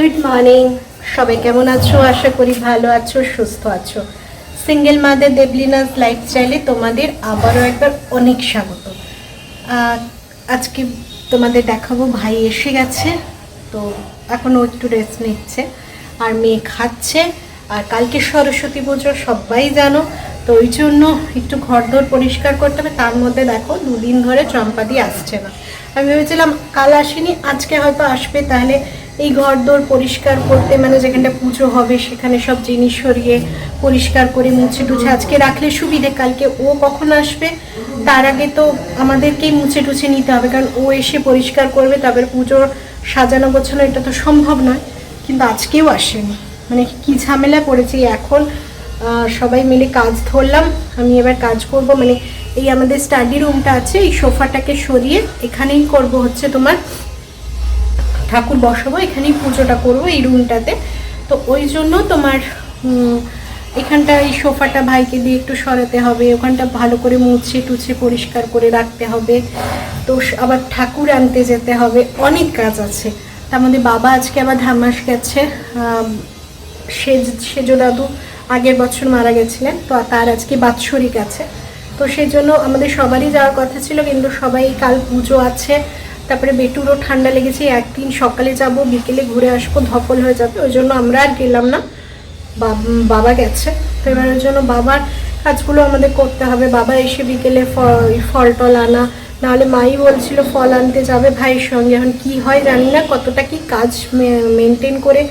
Good morning সবাই কেমন আছো? আশা করি ভালো আছো, সুস্থ আছো। সিঙ্গেল মাদের দেবলিনাস লাইফস্টাইলে তোমাদের আবারও একবার অনেক স্বাগত। আজকে তোমাদের দেখাবো, ভাই এসে গেছে, তো এখন ও একটু রেস্ট নিচ্ছে, আর মেয়ে খাচ্ছে, আর কালকে সরস্বতী পুজো, সবাই জানো, তো ওই জন্য একটু ঘরদোর পরিষ্কার করতে হবে, তার মধ্যে দেখো, দুদিন ধরে চম্পাদি আসছে না। আমি ভেবেছিলাম কাল আসেনি, আজকে হয়তো আসবে, তাহলে এই ঘর দোর পরিষ্কার করতে মানে যেখানটা পুজো হবে, সেখানে সব জিনিস সরিয়ে পরিষ্কার করে মুছে টুছে আজকে রাখলে সুবিধে, কালকে ও কখন আসবে, তার আগে তো আমাদেরকেই মুছে টুছে নিতে হবে, কারণ ও এসে পরিষ্কার করবে, তারপরে পুজোর সাজানো গোছানো এটা তো সম্ভব নয়, কিন্তু আজকেও আসেনি। মানে কি ঝামেলা পড়েছি, এখন সবাই মিলে কাজ ধরলাম, আমি এবার কাজ করব মানে এই আমাদের স্টাডি রুমটা আছে, এই সোফাটাকে সরিয়ে এখানেই করব হচ্ছে তোমার ঠাকুর বসাবো, এখানেই পুজোটা করব এই রুমটাতে। তো ওই জন্য তোমার এখানটা এই সোফাটা ভাইকে দিয়ে একটু সরাতে হবে, ওখানটা ভালো করে মুছে টুছে পরিষ্কার করে রাখতে হবে। তো আবার ঠাকুর আনতে যেতে হবে, অনেক কাজ আছে। তার মধ্যে বাবা আজকে আবার ধামাস গেছে সেজ সেজো দাদু আগের বছর মারা গেছিলেন, তো তার আজকে বাৎসরিক আছে। তো সেই জন্য আমাদের সবারই যাওয়ার কথা ছিল, কিন্তু সবাই কাল পুজো আছে। তারপরে বেটুরও ঠান্ডা লেগেছে, একদিন সকালে যাব, বিকেলে ঘুরে আসব ধকল হয়ে যাবে, ওই জন্য আমরা আর গেলাম না। বাব- গেছে, তো এবার ওই জন্য বাবার কাজগুলো আমাদের করতে হবে। বাবা এসে বিকেলে ফল টল আনা, নাহলে মাই বলছিল ফল আনতে যাবে ভাইয়ের সঙ্গে। এখন কি হয় জানি না, কতটা কি কাজ মেনটেন করে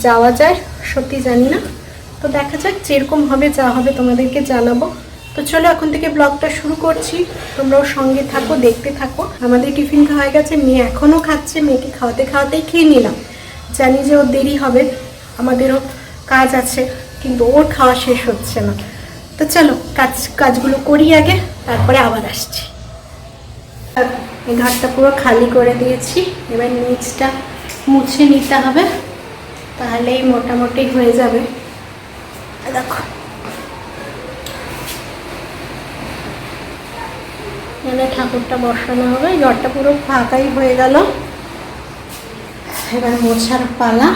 যাওয়া যায়, সত্যি জানি না। তো দেখা যাক, যেরকম হবে, যা হবে তোমাদেরকে জানাব। তো চলো এখন থেকে ব্লগটা শুরু করছি। তোমরাও সঙ্গে থাকো, দেখতে থাকো। আমাদের টিফিন খাওয়া গেছে, মেয়ে এখনও খাচ্ছে, মেয়েকে খাওয়াতে খাওয়াতেই খেয়ে নিলাম। জানি যে ওর দেরি হবে, আমাদেরও কাজ আছে, কিন্তু ওর খাওয়া শেষ হচ্ছে না। তো চলো, কাজ, কাজগুলো করি আগে, তারপরে আবার আসছি। এই ঘরটা পুরো খালি করে দিয়েছি, এবার নিচটা মুছে নিতে হবে, তাহলেই মোটামুটি হয়ে যাবে। দেখো। এখানে ঠাকুরটা বসানো হবে। ঘরটা পুরো ফাঁকাই হয়ে গেল। এবার মোছার পালা।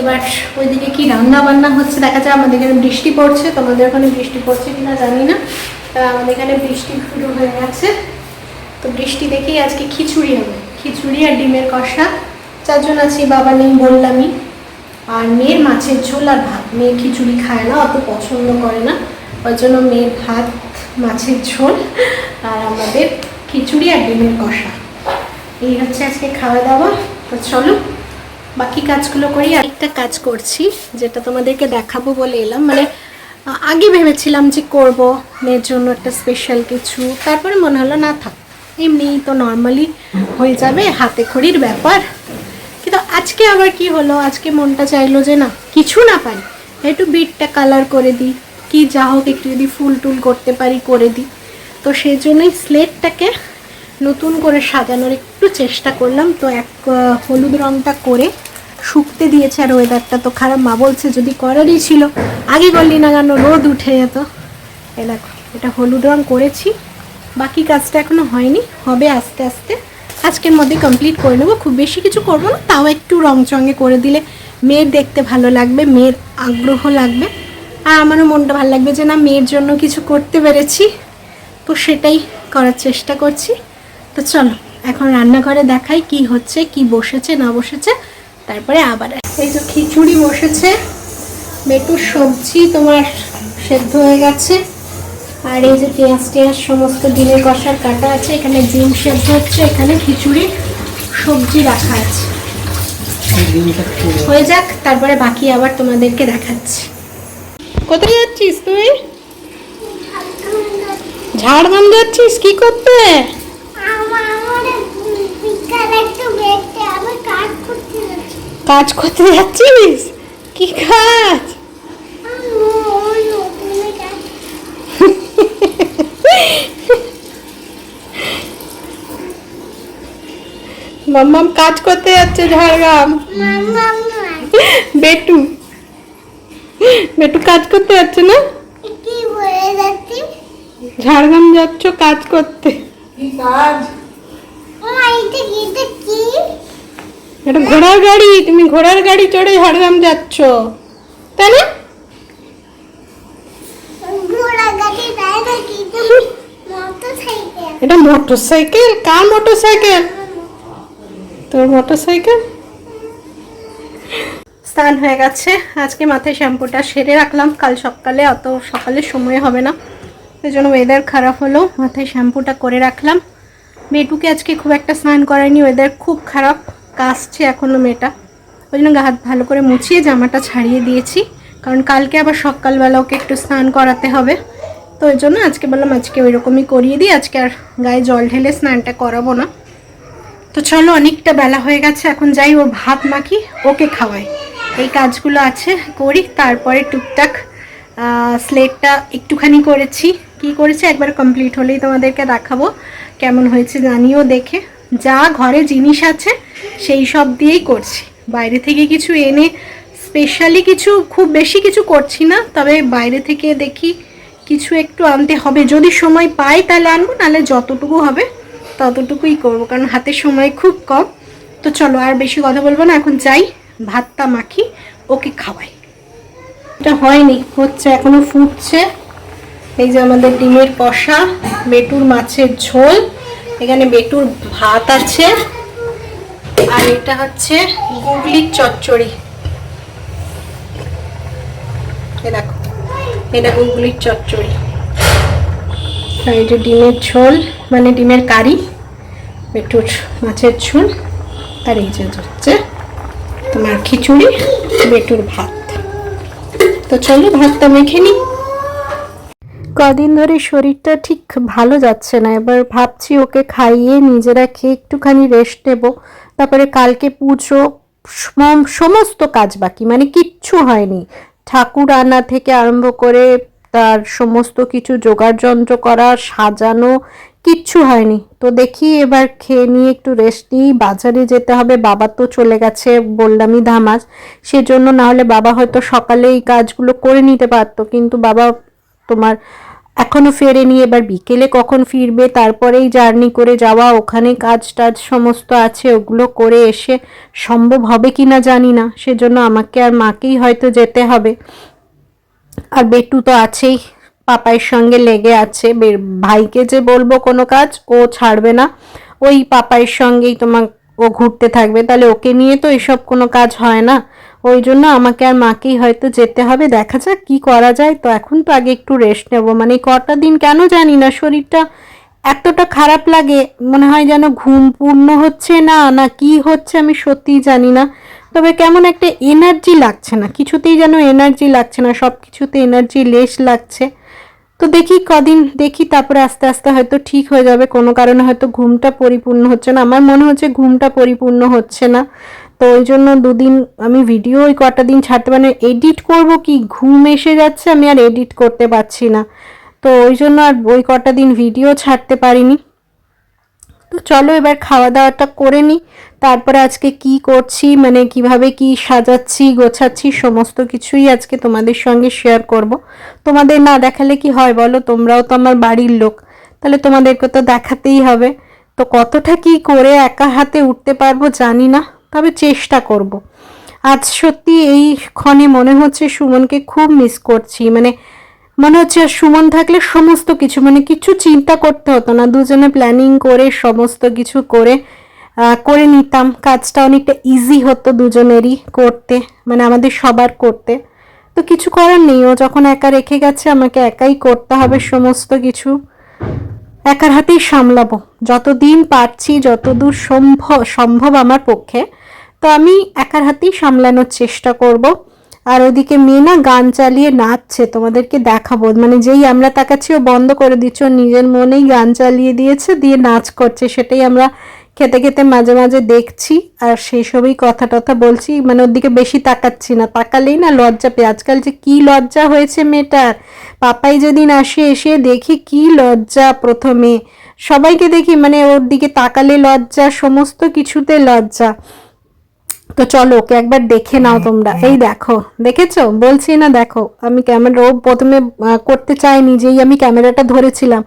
এবার ওইদিকে কি রান্না বান্না হচ্ছে দেখা যায় আমাদের এখানে বৃষ্টি পড়ছে। তোমাদের ওখানে বৃষ্টি পড়ছে কিনা জানি না, তা আমাদের এখানে বৃষ্টি শুরু হয়ে গেছে। তো বৃষ্টি দেখেই আজকে খিচুড়ি হবে। খিচুড়ি আর ডিমের কষা। চারজন আছি, বাবা নেই, বললামই। আর মেয়ের মাছের ঝোল আর ভাত। মেয়ে খিচুড়ি খায় না, অত পছন্দ করে না। ওই জন্য মেয়ের ভাত, মাছের ঝোল আর আমাদের খিচুড়ি আর ডিমের কষা। এই হচ্ছে আজকে খাওয়া দাওয়া। তো চলো, বাকি কাজগুলো করি। আর একটা কাজ করছি, যেটা তোমাদেরকে দেখাবো বলে এলাম। মানে আগে ভেবেছিলাম যে করব, মেয়ের জন্য একটা স্পেশাল কিছু। তারপরে মনে হলো, না, থাক, এমনি তো নর্মালি হয়ে যাবে, হাতে খড়ির ব্যাপার। কিন্তু আজকে আবার কি হলো? আজকে মনটা চাইলো যে, না, কিছু না পারি। একটু বিটটা কালার করে দিই। কি যা হোক একটু যদি ফুল টুল করতে পারি, করে দিই। তো সেই জন্যই স্লেটটাকে নতুন করে সাজানোর একটু চেষ্টা করলাম। তো এক হলুদ রঙটা করে শুকতে দিয়েছে আর ওয়েদারটা তো খারাপ। মা বলছে যদি করারই ছিল, আগে করলি না কেন রোদ উঠে যেত। এ দেখো, এটা হলুদ রং করেছি, বাকি কাজটা এখনও হয়নি, হবে আস্তে আস্তে। আজকের মধ্যে কমপ্লিট করে নেব। খুব বেশি কিছু করব না, তাও একটু রং চঙে করে দিলে মেয়ের দেখতে ভালো লাগবে, মেয়ের আগ্রহ লাগবে। আর আমারও মনটা ভালো লাগবে যে না মেয়ের জন্য কিছু করতে পেরেছি। তো সেটাই করার চেষ্টা করছি। তো চলো এখন রান্নাঘরে দেখাই কি হচ্ছে কি বসেছে না বসেছে। তারপরে আবার এই তো খিচুড়ি বসেছে মেটুর সবজি তোমার সেদ্ধ হয়ে গেছে। আর এই যে পেঁয়াজ টেঁয়াজ সমস্ত ডিমের কষার কাটা আছে এখানে ডিম সেদ্ধ হচ্ছে এখানে খিচুড়ি সবজি রাখা আছে। হয়ে যাক তারপরে বাকি আবার তোমাদেরকে দেখাচ্ছি। কোথায় যাচ্ছিস তুই? ঝাড়গ্রাম যাচ্ছিস? কি করতে? কাজ করতে যাচ্ছিস? কি কাজ? মাম্মাম কাজ করতে যাচ্ছে ঝাড়গ্রাম। বেটু। বেটু কাজ করতে যাচ্ছে না? ঝাড়গ্রাম যাচ্ছ কাজ করতে। কি কাজ? মা এটা ঘোড়ার গাড়ি তুমি ঘোড়ার গাড়ি চড়ে ঝাড়গ্রাম যাচ্ছ। তাই না? এটা মোটর সাইকেল কার মোটর সাইকেল তোর মোটর সাইকেল স্নান হয়ে গেছে। আজকে মাথায় শ্যাম্পুটা সেরে রাখলাম। কাল সকালে অত সকালে সময় হবে না। সেই জন্য ওয়েদার খারাপ হলো। মাথায় শ্যাম্পুটা করে রাখলাম। মেয়েটুকে আজকে খুব একটা স্নান করায়নি। ওয়েদার খুব খারাপ। কাশছে এখনও মেয়েটা। ওই জন্য হাত ভালো করে মুছিয়ে জামাটা ছাড়িয়ে দিয়েছি। কারণ কালকে আবার সকালবেলা ওকে একটু স্নান করাতে হবে। তো ওই জন্য আজকে বললাম, আজকে ওই রকমই করিয়ে দিই। আজকে আর গায়ে জল ঢেলে স্নানটা করাবো না। তো চলো, অনেকটা বেলা হয়ে গেছে। এখন যাই ওর ভাত মাখি, ওকে খাওয়াই। এই কাজগুলো আছে, করি। তারপরে টুকটাক স্লেটটা একটুখানি করেছি। কি করেছি? একবার কমপ্লিট হলেই তোমাদেরকে দেখাবো। কেমন হয়েছে জানিও দেখে। যা ঘরে জিনিস আছে, সেই সব দিয়েই করছি। বাইরে থেকে কিছু এনে স্পেশালি কিছু, খুব বেশি কিছু করছি না। তবে বাইরে থেকে দেখি কিছু একটু আনতে হবে। যদি সময় পাই তাহলে আনব, নাহলে যতটুকু হবে ততটুকুই করব। কারণ হাতে সময় খুব কম। তো চলো, আর বেশি কথা বলব না। এখন যাই। ভাতটা মাখি, ওকে খাওয়াই। এটা হয়নি, হচ্ছে এখনও ফুটছে। এই যে আমাদের ডিমের কষা, বেটুর মাছের ঝোল, এখানে বেটুর ভাত আছে। আর এটা হচ্ছে গুগলির চচ্চড়ি। দেখো, এটা গুগলির চচ্চড়ি। আর যে ডিমের ঝোল মানে ডিমের কারি, বেটুর মাছের ঝোল, আর এই যে হচ্ছে তোমার খিচুড়ি, বেটুর ভাত। তো চলো ভাতটা মেখে নিই। কদিন ধরে শরীরটা ঠিক ভালো যাচ্ছে না। এবার ভাবছি ওকে খাইয়ে নিজেরা খেয়ে একটুখানি রেস্ট নেব। তারপরে কালকে পুজো, সম- সমস্ত কাজ বাকি। মানে কিচ্ছু হয়নি। ঠাকুর আনা থেকে আরম্ভ করে তার সমস্ত কিছু জোগাড় যন্ত্র করা, সাজানো কিচ্ছু হয়নি। তো দেখি এবার খেয়ে নিয়ে একটু রেস্ট নিই। বাজারে যেতে হবে। বাবা তো চলে গেছে বললামই ধামাজ। সেজন্য না হলে বাবা হয়তো সকালে এই কাজগুলো করে নিতে পারতো। কিন্তু বাবা তোমার এখনও ফেরেনি। এবার বিকেলে কখন ফিরবে? তারপরেই জার্নি করে যাওয়া। ওখানে কাজ টাজ সমস্ত আছে। ওগুলো করে এসে সম্ভব হবে কি না জানি না। সেজন্য আমাকে আর মাকেই হয়তো যেতে হবে। আর বেটু তো আছেই। পাপাইয়ের সঙ্গে লেগে আছে। ভাইকে যে বলব কোনো কাজ, ও ছাড়বে না। ওই পাপাইয়ের সঙ্গেই তোমার ও ঘুরতে থাকবে। তাহলে ওকে নিয়ে তো এসব কোনো কাজ হয় না। ওই জন্য আমাকে আর মাকেই হয়তো যেতে হবে। দেখা যাক কি করা যায়। তো এখন তো আগে একটু রেস্ট নেব। মানে কটা দিন কেন জানি না, শরীরটা এতটা খারাপ লাগে। মনে হয় যেন ঘুম পূর্ণ হচ্ছে না না কি হচ্ছে আমি সত্যিই জানি না। তবে কেমন একটা এনার্জি লাগছে না। কিছুতেই যেন এনার্জি লাগছে না। সব কিছুতে এনার্জি লেস লাগছে। তো দেখি কদিন দেখি, তারপরে আস্তে আস্তে হয়তো ঠিক হয়ে যাবে। কোনো কারণে হয়তো ঘুমটা পরিপূর্ণ হচ্ছে না। আমার মনে হচ্ছে ঘুমটা পরিপূর্ণ হচ্ছে না। তো ওই জন্য দুদিন আমি ভিডিও ওই কটা দিন ছাড়তে মানে এডিট করব কি? ঘুম এসে যাচ্ছে, আমি আর এডিট করতে পারছি না। তো ওই জন্য আর ওই কটা দিন ভিডিও ছাড়তে পারিনি। তো চলো এবার খাওয়া দাওয়াটা করে নিই তারপরে আজকে কি করছি মানে কীভাবে কি সাজাচ্ছি, গোছাচ্ছি, সমস্ত কিছুই আজকে তোমাদের সঙ্গে শেয়ার করব। তোমাদের না দেখালে কি হয় বলো? তোমরাও তো আমার বাড়ির লোক। তাহলে তোমাদেরকে তো দেখাতেই হবে। তো কতটা কি করে একা হাতে উঠতে পারব জানি না, তবে চেষ্টা করব। আজ সত্যি এই ক্ষণে মনে হচ্ছে সুমনকে খুব মিস করছি। মানে মনে হচ্ছে সুমন থাকলে সমস্ত কিছু মানে কিছু চিন্তা করতে হতো না, দুজনে প্ল্যানিং করে সমস্ত কিছু করে করে নিতাম। কাজটা অনেকটা ইজি হতো দুজনেরই করতে মানে আমাদের সবার করতে। তো কিছু করার নেই, ও যখন একা রেখে গেছে, আমাকে একাই করতে হবে সমস্ত কিছু। একার হাতেই সামলাবো। যতদিন পারছি, যতদূর সম্ভব সম্ভব আমার পক্ষে। তো আমি একার হাতেই সামলানোর চেষ্টা করব। আর ওদিকে মেয়ে না গান চালিয়ে নাচছে, তোমাদেরকে দেখাবো। মানে যেই আমরা তাকাচ্ছি ও বন্ধ করে দিচ্ছ নিজের মনেই গান চালিয়ে দিয়েছে, দিয়ে নাচ করছে, সেটাই আমরা খেতে খেতে মাঝে মাঝে দেখছি। আর সেই সবই কথা টথা বলছি মানে ওর দিকে বেশি তাকাচ্ছি না, তাকালেই না লজ্জা পেয়ে, আজকাল যে কি লজ্জা হয়েছে মেয়েটার। পাপাই যেদিন আসে, এসে দেখি কি লজ্জা প্রথমে। সবাইকে দেখি মানে ওর দিকে তাকালে লজ্জা, সমস্ত কিছুতে লজ্জা। তো চলো ওকে একবার দেখে নাও তোমরা। এই দেখো দেখেছ? বলছি না দেখো আমি ক্যামেরা ও প্রথমে করতে চাইনি যেই আমি ক্যামেরাটা ধরেছিলাম।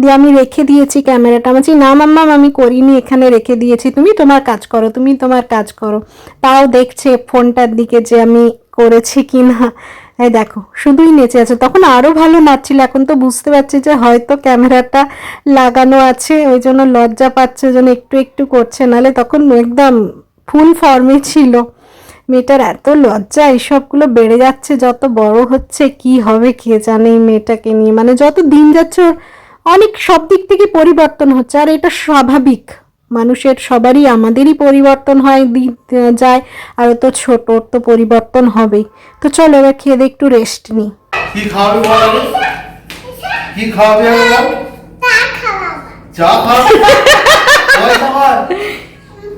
দিয়ে আমি রেখে দিয়েছি ক্যামেরাটা। আমি বলছি, না মাম্মাম আমি করিনি এখানে রেখে দিয়েছি। তুমি তোমার কাজ করো তুমি তোমার কাজ করো। তাও দেখছে ফোনটার দিকে যে আমি করেছি কি না এই দেখো শুধুই নেচে আছে। তখন আরও ভালো নাচছিল। এখন তো বুঝতে পারছি যে হয়তো ক্যামেরাটা লাগানো আছে ওই জন্য লজ্জা পাচ্ছে ওই জন্য একটু একটু করছে। নাহলে তখন একদম ফুল ফর্মে ছিল। মেয়েটার এত লজ্জা এইসবগুলো বেড়ে যাচ্ছে যত বড় হচ্ছে কি হবে কে জানে এই মেয়েটাকে নিয়ে। মানে যত দিন যাচ্ছে ওর অনেক সব দিক থেকে পরিবর্তন হচ্ছে আর এটা স্বাভাবিক। মানুষের সবারই আমাদেরই পরিবর্তন হয় দিন যায় আর তো ছোট ওর তো পরিবর্তন হবেই। তো চলো এবার খেয়ে দিয়ে একটু রেস্ট নিই কি খাওয়াবি বল কি খাওয়াবি চা খাওয়াবি পয়সা কর।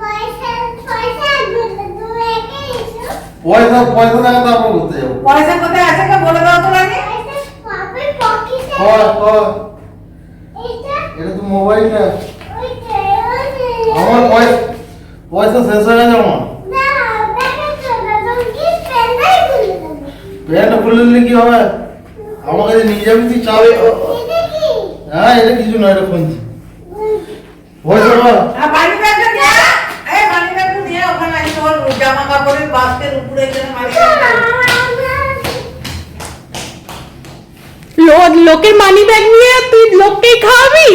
পয়সা পয়সা দুটো তুমি একে এসো পয়সা পয়সা দেখা করতে যাব পয়সা কোথায় আছে কে বলে দাও তো আগে এটা এটা তো মোবাইল না আমার পয়সা পয়সা শেষ হয়ে গেছে আমার। তো প্যান্ট খুলে দিলে কি হবে? আমাকে যে নিয়ে যাবি তুই চাবে। হ্যাঁ এটা কিছু নয় এটা খুঁজছি পয়সা মানি ব্যাগটা নিয়ে ওখানে জামা কাপড়ের বাস্কের উপরে এখানে মানি ব্যাগটা লো- লোকের মানি ব্যাগ নিয়ে তুই লোককে খাওয়াবি।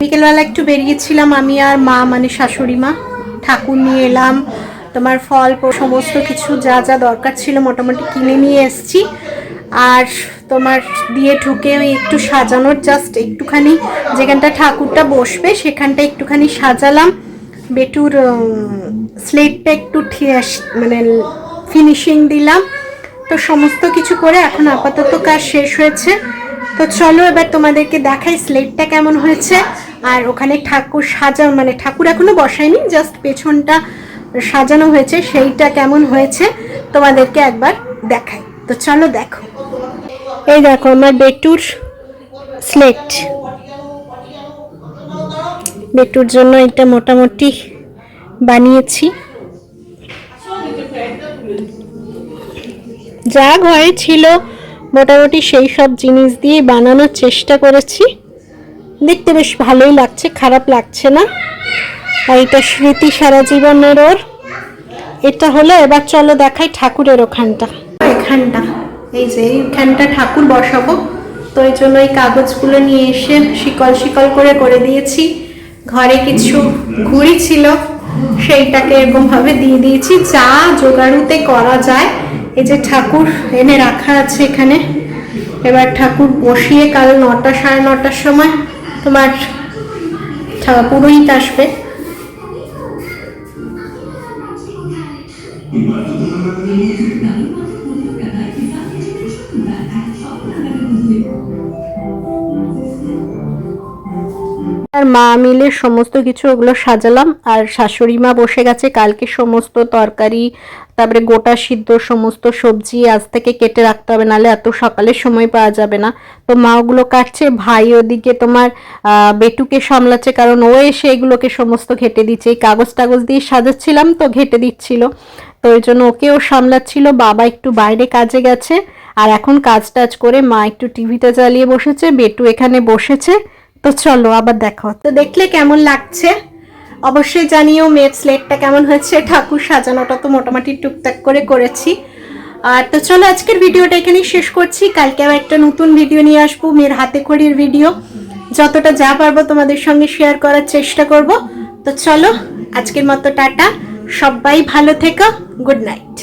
বিকেলবেলা একটু বেরিয়েছিলাম আমি আর মা মানে শাশুড়ি মা। ঠাকুর নিয়ে এলাম। তোমার ফল সমস্ত কিছু যা যা দরকার ছিল মোটামুটি কিনে নিয়ে এসেছি। আর তোমার দিয়ে ঢুকে ওই একটু সাজানোর জাস্ট একটুখানি, যেখানটা ঠাকুরটা বসবে সেখানটা একটুখানি সাজালাম। বেটুর স্লেটটা একটু মানে ফিনিশিং দিলাম। তো সমস্ত কিছু করে এখন আপাতত কাজ শেষ হয়েছে। তো চলো এবার তোমাদেরকে দেখাই স্লেটটা কেমন হয়েছে। আর ওখানে ঠাকুর সাজা মানে ঠাকুর এখনও বসায়নি জাস্ট পেছনটা সাজানো হয়েছে, সেইটা কেমন হয়েছে তোমাদেরকে একবার দেখাই। তো চলো দেখো। এই দেখো আমার বেটুর স্লেট বেটুর জন্য এটা মোটামুটি বানিয়েছি। যা ঘরে ছিল, মোটামুটি সেই সব জিনিস দিয়ে বানানোর চেষ্টা করেছি। দেখতে বেশ ভালোই লাগছে, খারাপ লাগছে না। আর এটা স্মৃতি সারা জীবনের ওর। এটা হলো, এবার চলো দেখাই ঠাকুরের ওখানটা। এখানটা, এই যে এইখানটা ঠাকুর বসাবো। তো এই জন্য এই কাগজগুলো নিয়ে এসে শিকল শিকল করে করে দিয়েছি। ঘরে কিছু ঘুড়ি ছিল, সেইটাকে এরকমভাবে দিয়ে দিয়েছি। যা জোগাড়ুতে করা যায়, এই যে ঠাকুর এনে রাখা আছে এখানে। এবার ঠাকুর বসিয়ে কাল নটা সাড়ে নটার সময় তোমার পুরোহিত আসবে। আর মা মিলে সমস্ত কিছু ওগুলো সাজালাম। আর শাশুড়ি মা বসে গেছে, কালকে সমস্ত তরকারি, তারপরে গোটা সিদ্ধ সমস্ত সবজি আজ থেকে কেটে রাখতে হবে, নাহলে এত সকালে সময় পাওয়া যাবে না। তো মা ওগুলো কাটছে, ভাই ওদিকে তোমার বেটুকে সামলাচ্ছে, কারণ ও এসে এগুলোকে সমস্ত ঘেটে দিচ্ছে। এই কাগজ টাগজ দিয়ে সাজাচ্ছিলাম তো, ঘেটে দিচ্ছিল। তো ওই জন্য ওকেও সামলাচ্ছিল, বাবা একটু বাইরে কাজে গেছে। আর এখন কাজ টাজ করে মা একটু টিভিটা চালিয়ে বসেছে, বেটু এখানে বসেছে। তো চলো আবার দেখো। তো দেখলে কেমন লাগছে? অবশ্যই জানিও মেয়ের স্লেটটা কেমন হয়েছে, ঠাকুর সাজানোটা তো মোটামুটি টুকটাক করে করেছি। আর তো চলো আজকের ভিডিওটা এখানেই শেষ করছি। কালকে আবার একটা নতুন ভিডিও নিয়ে আসব, মেয়ের হাতে খড়ির ভিডিও যতটা যা পারব তোমাদের সঙ্গে শেয়ার করার চেষ্টা করব। তো চলো, আজকের মতো টাটা। সবাই ভালো থেকো। Good night